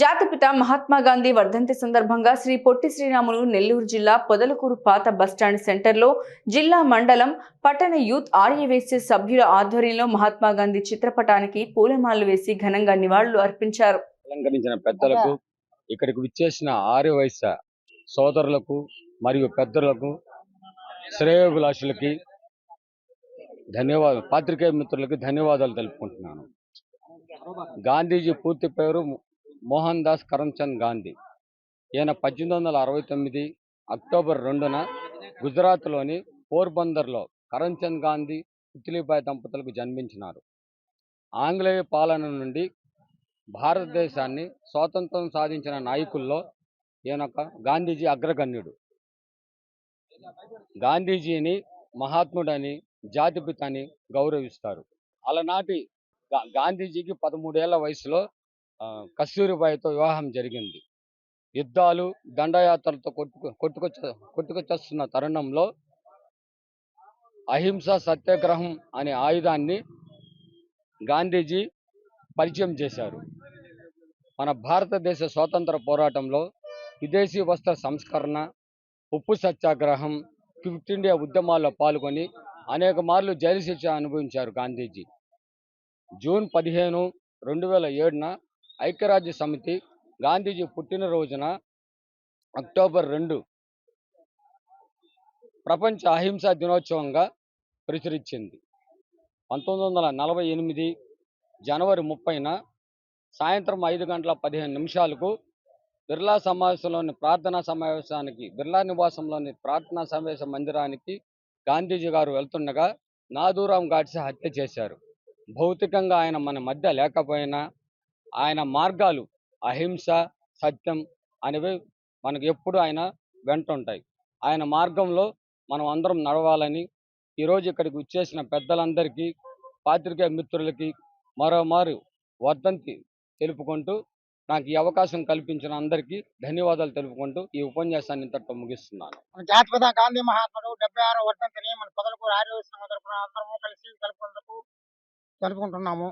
జాతిపిత మహాత్మా గాంధీ వర్ధంతి సందర్భంగా శ్రీ పొట్టి శ్రీరాములు నెల్లూరు జిల్లా పొదలకూరు పాత బస్టాండ్ సెంటర్లో జిల్లా మండలం పట్టణ యూత్ ఆర్యవేశ్య సభ్యుల ఆధ్వర్యంలో మహాత్మా గాంధీ చిత్రపటానికి పూలమాలలు వేసి ఘనంగా నివాళులు అర్పించారు. అలంకరించిన పెద్దలకు ఇక్కడికి విచ్చేసిన ఆర్య వయస్య సోదరులకు మరియు పెద్దలకు శ్రేయోభిలాషులకి ధన్యవాదాలు పాత్రికేయ మిత్రులకి ధన్యవాదాలు తెలుపుకుంటున్నాను. గాంధీజీ పూర్తి పేరు మోహన్ దాస్ కరమ్చంద్ గాంధీ. ఈయన పద్దెనిమిది వందల అరవై తొమ్మిది అక్టోబర్ రెండున గుజరాత్లోని పోర్బందర్లో కరమ్చంద్ గాంధీ పుత్లీబాయ్ దంపతులకు జన్మించినారు. ఆంగ్లేయ పాలన నుండి భారతదేశాన్ని స్వాతంత్రం సాధించిన నాయకుల్లో ఈయనొక గాంధీజీ అగ్రగణ్యుడు. గాంధీజీని మహాత్ముడని జాతిపిత అని గౌరవిస్తారు. అలనాటి గాంధీజీకి పదమూడేళ్ళ వయసులో కస్తూరిబాయితో వివాహం జరిగింది. యుద్ధాలు దండయాత్రలతో కొట్టుకు కొట్టుకొచ్చ కొట్టుకొచ్చేస్తున్న తరుణంలో అహింస సత్యాగ్రహం అనే ఆయుధాన్ని గాంధీజీ పరిచయం చేశారు. మన భారతదేశ స్వాతంత్ర పోరాటంలో విదేశీ వస్త్ర సంస్కరణ ఉప్పు సత్యాగ్రహం క్విట్ ఇండియా ఉద్యమాల్లో పాల్గొని అనేక మార్లు జైలు శిక్ష అనుభవించారు గాంధీజీ. జూన్ పదిహేను రెండు వేల ఏడున ఐక్యరాజ్య సమితి గాంధీజీ పుట్టినరోజున అక్టోబర్ రెండు ప్రపంచ అహింసా దినోత్సవంగా ప్రచురించింది. పంతొమ్మిది వందల నలభై ఎనిమిది జనవరి ముప్పైన సాయంత్రం ఐదు గంటల పదిహేను నిమిషాలకు బిర్లా సమావేశంలోని ప్రార్థనా సమావేశానికి బిర్లా నివాసంలోని ప్రార్థనా సమావేశ మందిరానికి గాంధీజీ గారు వెళ్తుండగా నాదూరాం గాడ్సే హత్య చేశారు. భౌతికంగా ఆయన మన మధ్య లేకపోయినా ఆయన మార్గాలు అహింస సత్యం అనేవి మనకు ఎప్పుడు ఆయన వెంట ఉంటాయి. ఆయన మార్గంలో మనం అందరం నడవాలని ఈరోజు ఇక్కడికి వచ్చేసిన పెద్దలందరికీ పాత్రికేయ మిత్రులకి మరోమారు వర్ధంతి తెలుపుకుంటూ నాకు ఈ అవకాశం కల్పించిన అందరికీ ధన్యవాదాలు తెలుపుకుంటూ ఈ ఉపన్యాసాన్ని ఇంతటితో ముగిస్తున్నాను. మన జాతిపిత గాంధీ మహాత్ముడు డెబ్బై ఆరో వర్ధంతిని మన పొదలకు ఆరోగ్య తరపున అందరము కలిసి కలుపుకుంటూ జరుపుకుంటున్నాము